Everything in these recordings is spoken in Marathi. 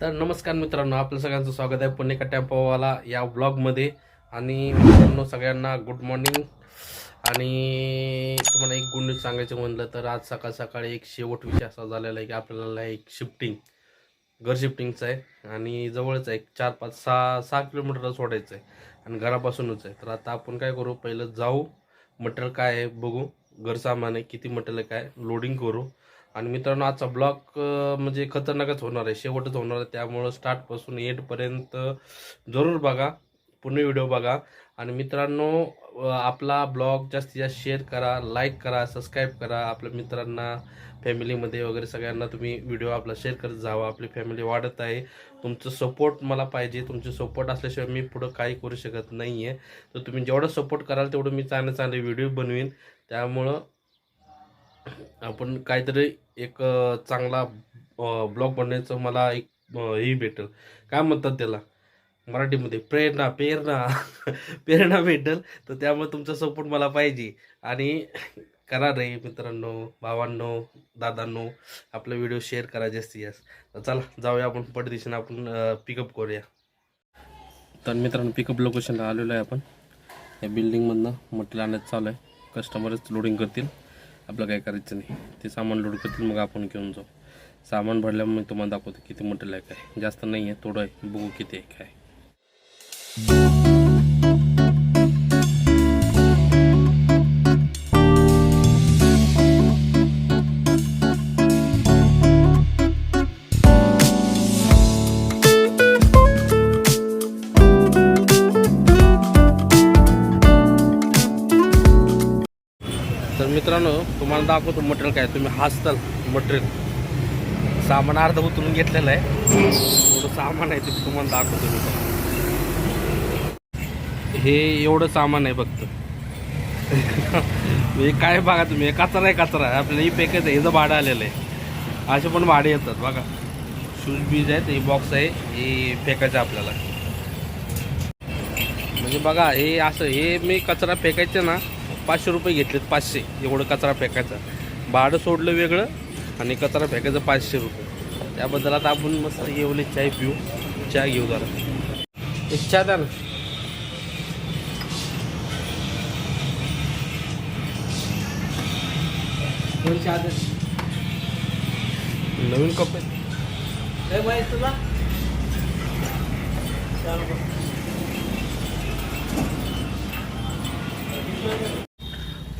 तर नमस्कार मित्रांनो आपलं सगळ्यांचं स्वागत आहे पुणे टेम्पोवाला या ब्लॉगमध्ये आणि मित्रांनो सगळ्यांना गुड मॉर्निंग आणि तुम्हाला एक गुड न्यूज सांगायचं म्हणलं तर आज सकाळ सकाळी एक शेवट विषय असा झालेला आहे की आपल्याला एक शिफ्टिंग घर शिफ्टिंगचं आहे. आणि जवळच आहे एक चार पाच सहा सहा किलोमीटर सोडायचं आहे. आणि घरापासूनच आहे. तर आता आपण काय करू पहिलं जाऊ. मटेरियल काय आहे बघू. घर सामान आहे किती मटेरियल काय? लोडिंग करू. आणि मित्रांनो आजचा ब्लॉक म्हणजे खतरनाकच होणार आहे शेवटच होणार आहे. त्यामुळं स्टार्टपासून एंडपर्यंत जरूर बघा पूर्ण व्हिडिओ बघा. आणि मित्रांनो आपला ब्लॉग जास्तीत जास्त शेअर करा लाईक करा सबस्क्राईब करा. आपल्या मित्रांना फॅमिलीमध्ये वगैरे सगळ्यांना तुम्ही व्हिडिओ आपला शेअर करत जावा. आपली फॅमिली वाढत आहे. तुमचं सपोर्ट मला पाहिजे. तुमचे सपोर्ट असल्याशिवाय मी पुढं काही करू शकत नाही आहे तर तुम्ही जेवढं सपोर्ट कराल तेवढं मी चांगले चांगले व्हिडिओ बनवीन. त्यामुळं आपण काहीतरी एक चांगला ब्लॉग बनण्याचं मला एक अ, हे भेटेल. काय म्हणतात त्याला? मराठीमध्ये प्रेरणा प्रेरणा. प्रेरणा भेटेल. तर त्यामुळे तुमचा सपोर्ट मला पाहिजे. आणि करा रे मित्रांनो भावांनो दादांनो आपला व्हिडिओ शेअर करा जास्तीत जास्त. तर चला जाऊया आपण. पडदिशीनं आपण पिकअप करूया. तर मित्रांनो पिकअप लोकेशनला आलेलो आहे आपण. या बिल्डिंगमधनं मटेरियल आणायचं चालू आहे. कस्टमरच लोडिंग करतील. आपलं काय करायचं नाही. ते सामान लोड करतील मग आपण घेऊन जाऊ. सामान भरल्यावर मी तुम्हाला दाखवतो किती मटेरियल आहे. काय जास्त नाही आहे थोडं आहे. बघू किती आहे काय तुम्हाला दाखवतो मटेरियल काय तुम्ही हसताल मटेरियल. सामान अर्ध उतरून घेतलेलं आहे. थोडं सामान आहे ते तुम्हाला दाखवतो मी. हे एवढं सामान आहे फक्त. हे काय बघा तुम्ही कचरा आहे कचरा आहे. आपल्याला ही पॅकेज आहे ह्याचं भाडं आलेलं आहे. असे पण भाडे येतात बघा. शूज बीज आहेत हे बॉक्स आहे हे फेकायचं आपल्याला. म्हणजे बघा हे असं हे मी कचरा फेकायचं ना पाचशे रुपये घेतलेत पाचशे. एवढं कचरा फेकायचा. भाडं सोडलं वेगळं आणि कचरा फेकायचं पाचशे रुपये. त्याबद्दल आता आपण मस्त येवले चाय पिऊ. चहा घेऊ जरा. एक चहा द्या ना. नवीन कप तुला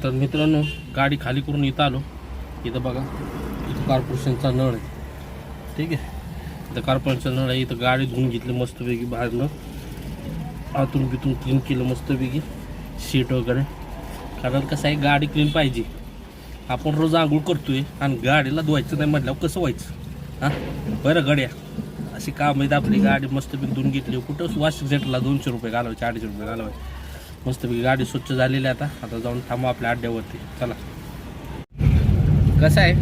तर मित्रांनो गाडी खाली करून इथं आलो. इथं बघा इथं कॉर्पोरेशनचा नळ आहे. ठीक आहे? इथं कॉर्पोरेशनचा नळ आहे. इथं गाडी धुवून घेतली मस्तपैकी बाहेरनं. आतून बितून क्लीन केलं मस्तपैकी. सीट वगैरे. कारण कसं आहे गाडी क्लीन पाहिजे. आपण रोज आंघोळ करतोय आणि गाडीला धुवायचं नाही म्हटल्यावर कसं व्हायचं? हां? बरं गड्या. अशी काम आहेत आपली. गाडी मस्तपैकी धुवून घेतली. कुठं? वॉशिंग सेंटरला दोनशे रुपये घालवायचे अडीचशे रुपये घालवायचे. मस्तपैकी गाडी स्वच्छ झालेली आहे आता. आता जाऊन थांबू आपल्या अड्ड्यावरती चला. कसं आहे?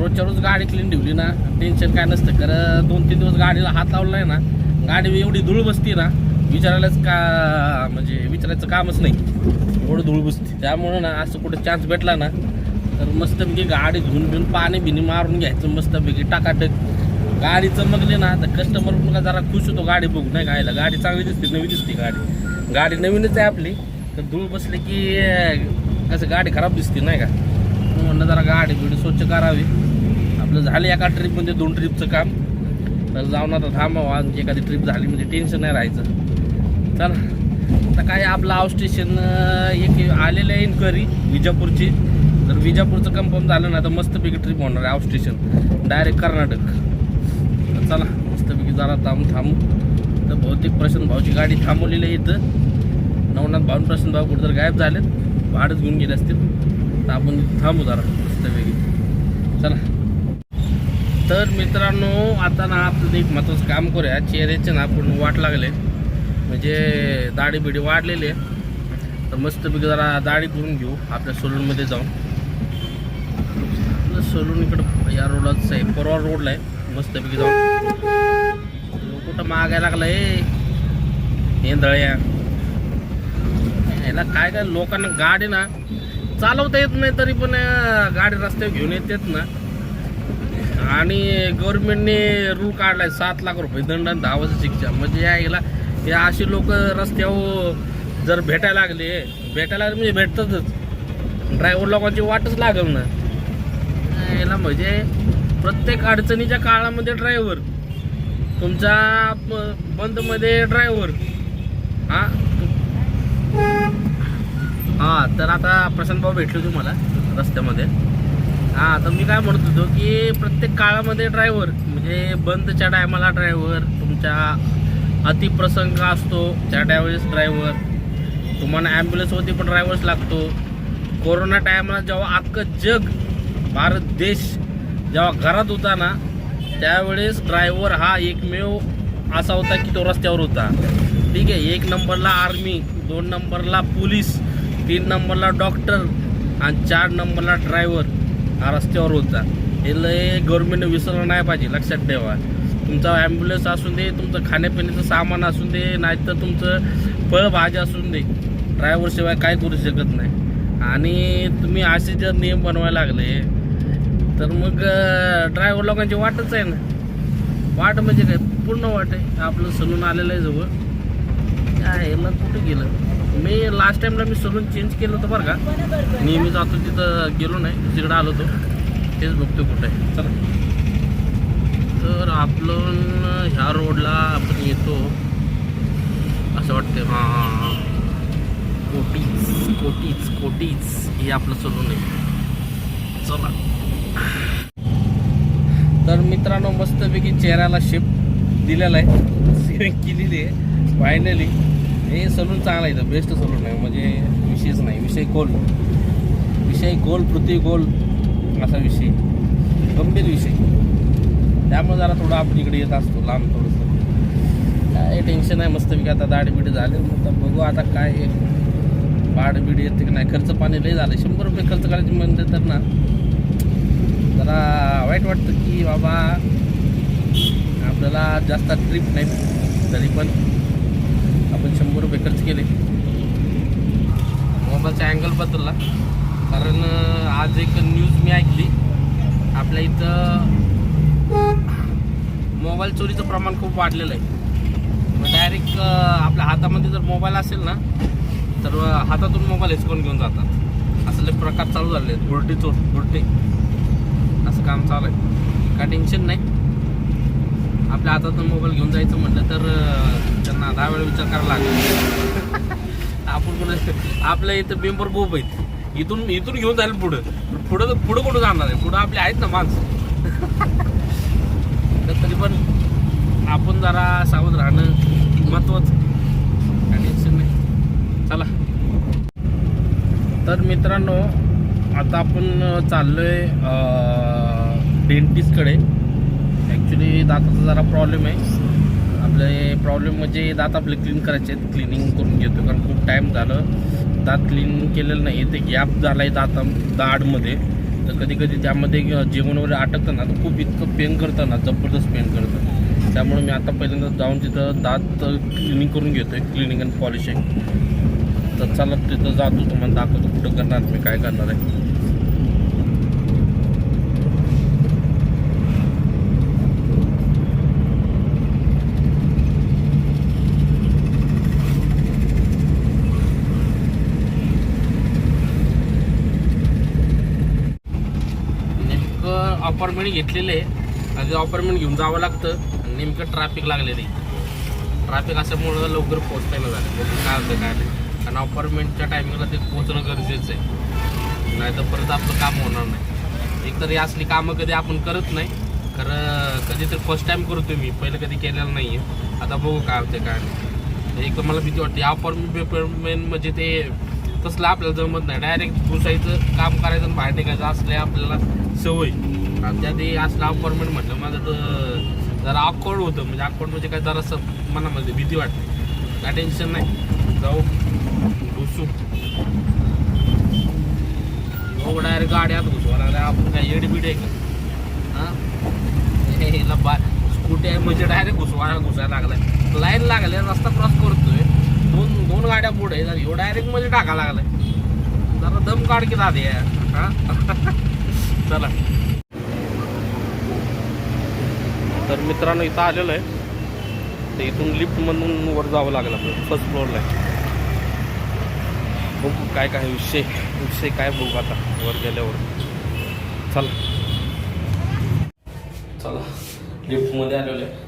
रोजच्या रोज गाडी क्लीन ठेवली ना टेन्शन काय नसतं. कारण दोन तीन दिवस गाडीला हात लावला आहे ना गाडी एवढी धूळ बसती ना विचारायलाच का म्हणजे विचारायचं कामच नाही. एवढं धूळ बसते. त्यामुळं ना असं कुठं चान्स भेटला ना तर मस्तपैकी गाडी धुवून बिवून पाणी बिनी मारून घ्यायचं मस्तपैकी टाकाटक. गाडी चमकली ना तर कस्टमर पण का जरा खुश होतो गाडी बघून नाही गायला गाडी चांगली दिसते नवी दिसते गाडी. गाडी नवीनच आहे आपली. तर धूळ बसली की असं गाडी खराब दिसते नाही का? म्हणलं जरा गाडी बिडी स्वच्छ करावी. आपलं झालं एका ट्रिपमध्ये दोन ट्रिपचं काम. तर जाऊन आता थांबावं. आणि एखादी ट्रिप झाली म्हणजे टेन्शन नाही राहायचं. चला. आता काय आपलं आउट स्टेशन एक आलेलं आहे इन्क्वायरी विजापूरची. जर विजापूरचं कन्फर्म झालं ना तर मस्तपैकी ट्रिप होणार आहे आउट स्टेशन डायरेक्ट कर्नाटक. चला मस्तपैकी जरा थांब थांबू. तर बहुतेक प्रशांत भाऊची गाडी थांबवलेली आहे इथं. नवनाथ भाऊन प्रशांत भाऊ कुठं तर गायब झालेत. भाडच घेऊन गेले असतील. तर आपण थांबू जरा. मस्तपैकी चला. तर मित्रांनो आता ना आपलं एक महत्त्वाचं काम करूया. चेहऱ्याचे ना आपण वाट लागले. म्हणजे दाढी बिडी वाढलेली आहे. तर मस्तपैकी जरा दाढी करून घेऊ. आपल्या सलूनमध्ये जाऊन. आपलं सलून इकडं या रोडलाच आहे. परवा रोडला आहे. मस्तपैकी जाऊन. कुठं मागायला लागला हे दळ्या. याला काय काय लोकांना गाडी ना चालवता येत नाही तरी पण गाडी रस्त्यावर घेऊन येतात ना. आणि गव्हर्नमेंटने रूल काढलाय सात लाख रुपये दंड आणि दहा वर्ष शिक्षा. म्हणजे याला हे अशी लोक रस्त्यावर जर भेटायला लागले भेटायला लागले म्हणजे भेटतातच. ड्रायव्हर लोकांची वाटच लागल ना. याला म्हणजे प्रत्येक अडचणीच्या काळामध्ये ड्रायव्हर तुमचा ब- बंदमध्ये ड्रायव्हर हा? तर आता प्रशांत भाऊ भेटलो तुम्हाला रस्त्यामध्ये. हा तर मी काय म्हणत होतो की प्रत्येक काळामध्ये ड्रायव्हर म्हणजे बंदच्या टायमाला ड्रायव्हर तुमच्या अतिप्रसंग असतो त्या त्यावेळेस ड्रायव्हर तुम्हाला ॲम्ब्युलन्सवरती पण ड्रायव्हर्स लागतो. कोरोना टायमाला जेव्हा अख्खं जग भारत देश जेव्हा घरात होता ना त्यावेळेस ड्रायव्हर हा एकमेव असा होता की तो रस्त्यावर होता. ठीक आहे एक नंबरला आर्मी दोन नंबरला पोलीस तीन नंबरला डॉक्टर आणि चार नंबरला ड्रायव्हर हा रस्त्यावर होता. हे लय गव्हर्नमेंटने विसरलं नाही पाहिजे लक्षात ठेवा. तुमचा ॲम्ब्युलन्स असून दे तुमचं खाण्यापिण्याचं सामान असून दे नाहीतर तुमचं फळभाज्या असून दे ड्रायव्हरशिवाय काय करू शकत नाही. आणि तुम्ही असे जर नियम बनवायला लागले तर मग ड्रायव्हर लोकांची वाटच आहे ना. वाट म्हणजे काय? पूर्ण वाट आहे. आपलं सलून आलेलं आहे जवळ. काय मग कुठं गेलं? मी लास्ट टाईमला मी सलून चेंज केलं होतं बरं का. नेहमी जातो तिथं गेलो नाही. तिकडं आलो होतो. तेच बघतो कुठं आहे. चला. तर आपण ह्या रोडला आपण येतो. असं वाटतं हां. कोटीच कोटीच कोटीच हे आपलं सलून आहे. चला. तर मित्रांनो मस्तपैकी चेहऱ्याला शेप दिलेला आहे. सेविंग केलेली आहे. फायनली हे सलून चांगला आहे बेस्ट सलून आहे. म्हणजे विषयच नाही. विषय गोल विषय गोल पृथ्वी गोल असा विषय. गंभीर विषय. त्यामुळे जरा थोडं आपण इकडे येत असतो. लांब थोडंसं. काय टेन्शन आहे. मस्तपैकी आता दाढ बिडी झाले. मग बघू आता काय बाड बिडी येते की नाही. खर्च पाणी लय झालं शंभर रुपये खर्च करायचे म्हणते तर ना मला वाईट वाटतं की बाबा आपल्याला जास्त ट्रिप नाही तरी पण आपण शंभर रुपये खर्च केले. मोबाईलचा अँगल बदलला. कारण आज एक न्यूज मी ऐकली. आपल्या इथं मोबाईल चोरीचं प्रमाण खूप वाढलेलं आहे. मग डायरेक्ट आपल्या हातामध्ये जर मोबाईल असेल ना तर हातातून मोबाईल हिसकून घेऊन जातात. असले प्रकार चालू झाले आहेत उलटी चोर उलटी. असं काम चालू आहे. काय टेन्शन नाही. आपल्या हातातून मोबाईल घेऊन जायचं म्हटलं तर त्यांना दहा वेळा विचार करायला लागेल. आपण कुणा आपल्या इथं मेंबर खूप आहेत. इथून इथून घेऊन जाईल पुढं. पुढं पुढं कुठं जाणार आहे? पुढं आपले आहेत ना माणसं. तर तरी पण आपण जरा सावध राहणं महत्वाचं काय टेन्शन नाही. चला. तर मित्रांनो आता आपण चाललोय डेंटिस्टकडे ॲक्च्युली दाताचा जरा प्रॉब्लेम आहे. आपले प्रॉब्लेम म्हणजे दात आपले क्लीन करायचे आहेत. क्लिनिंग करून घेतो कारण खूप टाईम झालं. दात क्लीन केलेलं नाही ते गॅप झाला आहे दाता दाडमध्ये तर कधी कधी त्यामध्ये जेवण वगैरे अटकतं ना तर खूप इतकं पेन करतं ना जबरदस्त पेन करतं त्यामुळे मी आता पहिल्यांदा जाऊन तिथं दात क्लिनिंग करून घेतो आहे क्लिनिंग अँड पॉलिशिंग तर चला तिथं जातो तुम्हाला दाखवतो कुठं करणार मी काय करणार आहे नेमकं अपॉइंटमेंट घेतलेले आहे. आणि अपॉइंटमेंट घेऊन जावं लागतं. आणि नेमकं ट्रॅफिक लागलेलं आहे. ट्रॅफिक असल्यामुळं लवकर पोहोचता येणं झालं. काय होतं काय नाही. कारण अपॉइंटमेंटच्या टायमिंगला ते पोहोचणं गरजेचं आहे. नाही तर परत आपलं काम होणार नाही. एकतर ही असली कामं कधी आपण करत नाही. खरं कधी तर फर्स्ट टाईम करतो मी. पहिलं कधी केलेलं नाही आहे आता बघू काय होते काय नाही. एक तर मला भीती वाटते. अपॉइंटमेंट म्हणजे ते तसलं आपल्याला जमत नाही. डायरेक्ट घुसायचं काम करायचं आणि बाहेर निघायचं असले आपल्याला सवय. आणि त्या ते असलं अपॉइंटमेंट म्हटलं माझं तर जरा ऑकवर्ड होतं. म्हणजे ऑकवर्ड म्हणजे काय जरासं मनामध्ये भीती वाटते. काय टेन्शन नाही. जाऊ. घुसू हो डायरेक्ट गाड्यात घुसवा लागल्या आपण काय येडी बीड आहे का? हां? हिला बा स्कूटी आहे म्हणजे डायरेक्ट घुसवा घुसायला लागलाय. लाईन लागल्या रस्ता क्रॉस करतोय. दोन दोन गाड्या पुढे आहे ह्यो डायरेक्ट म्हणजे टाका लागलाय. जरा दम काढ की दादे हां? चला. तर मित्रांनो इथं आलेलं आहे. तर इथून लिफ्टमधून वर जावं लागलं आपल्याला. फर्स्ट फ्लोअरला आहे. बघू काय काय विषय विषय काय बघू आता वर गेल्यावर. चला. चला. लिफ्टमध्ये आलेलो आहे.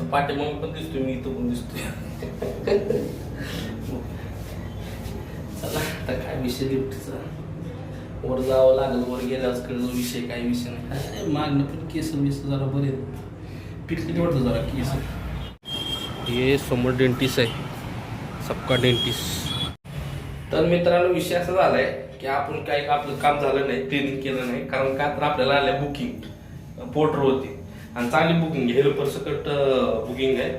तर पाठीमागून पण दिसतोय मी इथं पण दिसतोय. चला आता काय विषय लिफ्टचा वर जावं लागेल वर गेल्यावर कळलं विषय काय विषय नाही. काय मागणं पण केस विस जरा बरे पिकली वाटतं जरा केस. हे समोर डेंटिस्ट आहे. सबका डेंटिस्ट तर मित्रांनो विषय असा झालाय की आपण काही आपलं काम झालं नाही ट्रेनिंग केलं नाही कारण का तर आपल्याला आलंय बुकिंग पोर्टर होती. आणि चांगली बुकिंग हेल्पर सकट बुकिंग आहे.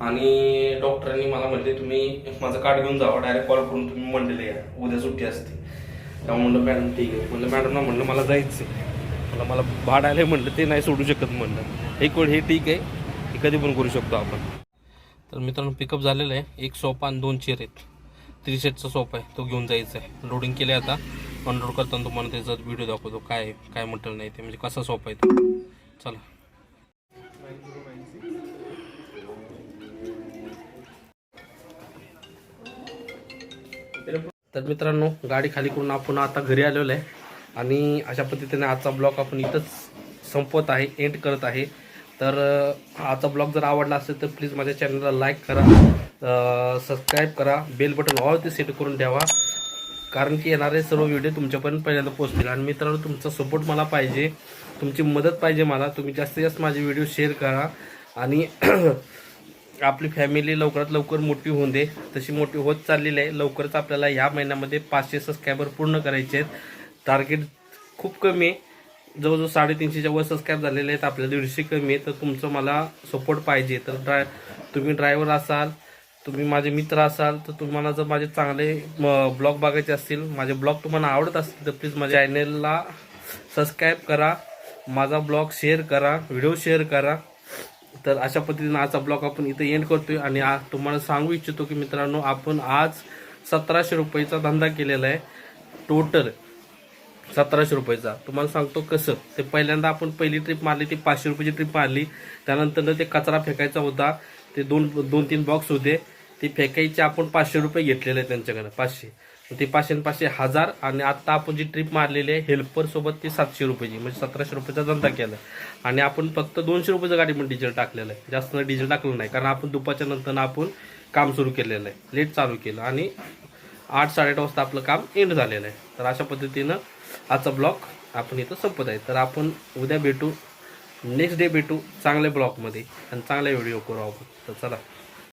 आणि डॉक्टरांनी मला म्हणले तुम्ही माझं कार्ड घेऊन जावा डायरेक्ट कॉल करून तुम्ही मंडेला या उद्या सुट्टी असते. तेव्हा म्हणलं मॅडम ठीक आहे. म्हणलं मॅडमना म्हणलं मला जायचं मला मला भाडायला म्हणलं ते नाही सोडू शकत म्हणलं. एक वेळ हे ठीक आहे. हे कधी पण करू शकतो आपण. तर मित्रांनो पिकअप झालेलं आहे. एक सोफा आणि दोन चेअर आहेत. थ्री सेटचा सोफा आहे. तो घेऊन जायचा आहे लोडिंग केले आता अनलोड करताना तुम्हाला त्याचा व्हिडिओ दाखवतो. काय काय म्हटलं नाही ते. म्हणजे कसा सोफा आहे तो. चला. तर मित्रांनो गाडी खाली करून आपण आता घरी आलेलो आहे. आणि अशा पद्धतीने आजचा ब्लॉग आपण इथंच संपवत आहे एंड करत आहे. तर आजचा ब्लॉग जर आवडला असेल तर प्लीज माझ्या चॅनलला लाईक करा सबस्क्राईब करा बेल बटन ऑल ते सेट करून ठेवा. कारण की येणारे सर्व व्हिडिओ तुमच्यापर्यंत पहिल्यांदा पोहोचतील. आणि मित्रांनो तुमचा सपोर्ट मला पाहिजे तुमची मदत पाहिजे मला तुम्ही जास्तीत जास्त माझे व्हिडिओ शेअर करा. आणि आपली फॅमिली लवकरात लवकर मोठी होऊन दे. तशी मोठी होत चाललेली आहे. लवकरच आपल्याला ह्या महिन्यामध्ये पाचशे सबस्क्रायबर पूर्ण करायचे आहेत. टार्गेट खूप कमी आहे. जवळजवळ साडेतीनशेच्या वर सबस्क्राईब झालेले आहेत. आपल्याला दीडशे कमी आहे. तर तुमचं मला सपोर्ट पाहिजे. तर ड्राय तुम्ही ड्रायव्हर असाल तुम्ही माझे मित्र असाल तर तुम्हाला जर माझे चांगले ब्लॉग बघायचे असतील माझे ब्लॉग तुम्हाला आवडत असतील तर प्लीज माझ्या चॅनेलला सबस्क्राईब करा. माझा ब्लॉग शेअर करा. व्हिडिओ शेअर करा. तर अशा पद्धतीनं आजचा ब्लॉग आपण इथे एंड करतोय आणि आज तुम्हाला सांगू इच्छितो की मित्रांनो आपण आज सतराशे रुपयेचा धंदा केलेला आहे. टोटल सतराशे रुपयेचा. तुम्हाला सांगतो कसं ते पहिल्यांदा आपण पहिली ट्रिप मारली ती पाचशे रुपयाची ट्रिप मारली. त्यानंतर ते कचरा फेकायचा होता. ते दोन दोन तीन बॉक्स होते. ते फेकायचे आपण पाचशे रुपये घेतलेले आहे त्यांच्याकडे पाचशे. ते पाचशे पाचशे हजार आणि आता आपण जी ट्रिप मारलेली आहे हेल्परसोबत ती सातशे रुपयाची म्हणजे सतराशे रुपयाचा धंदा केला. आणि आपण फक्त दोनशे रुपयाचं गाडी पण डिझेल टाकलेलं आहे. जास्त डिझेल टाकलं नाही कारण आपण दुपारच्या नंतर आपण काम सुरू केलेलं आहे. लेट चालू केलं आणि आठ साडेआठ वाजता आपलं काम एंड झालेलं आहे. तर अशा पद्धतीनं आजचा ब्लॉग आपण इथं संपत आहे. तर आपण उद्या भेटू नेक्स्ट डे भेटू चांगल्या ब्लॉगमध्ये आणि चांगला व्हिडिओ करू आपण. तर चला.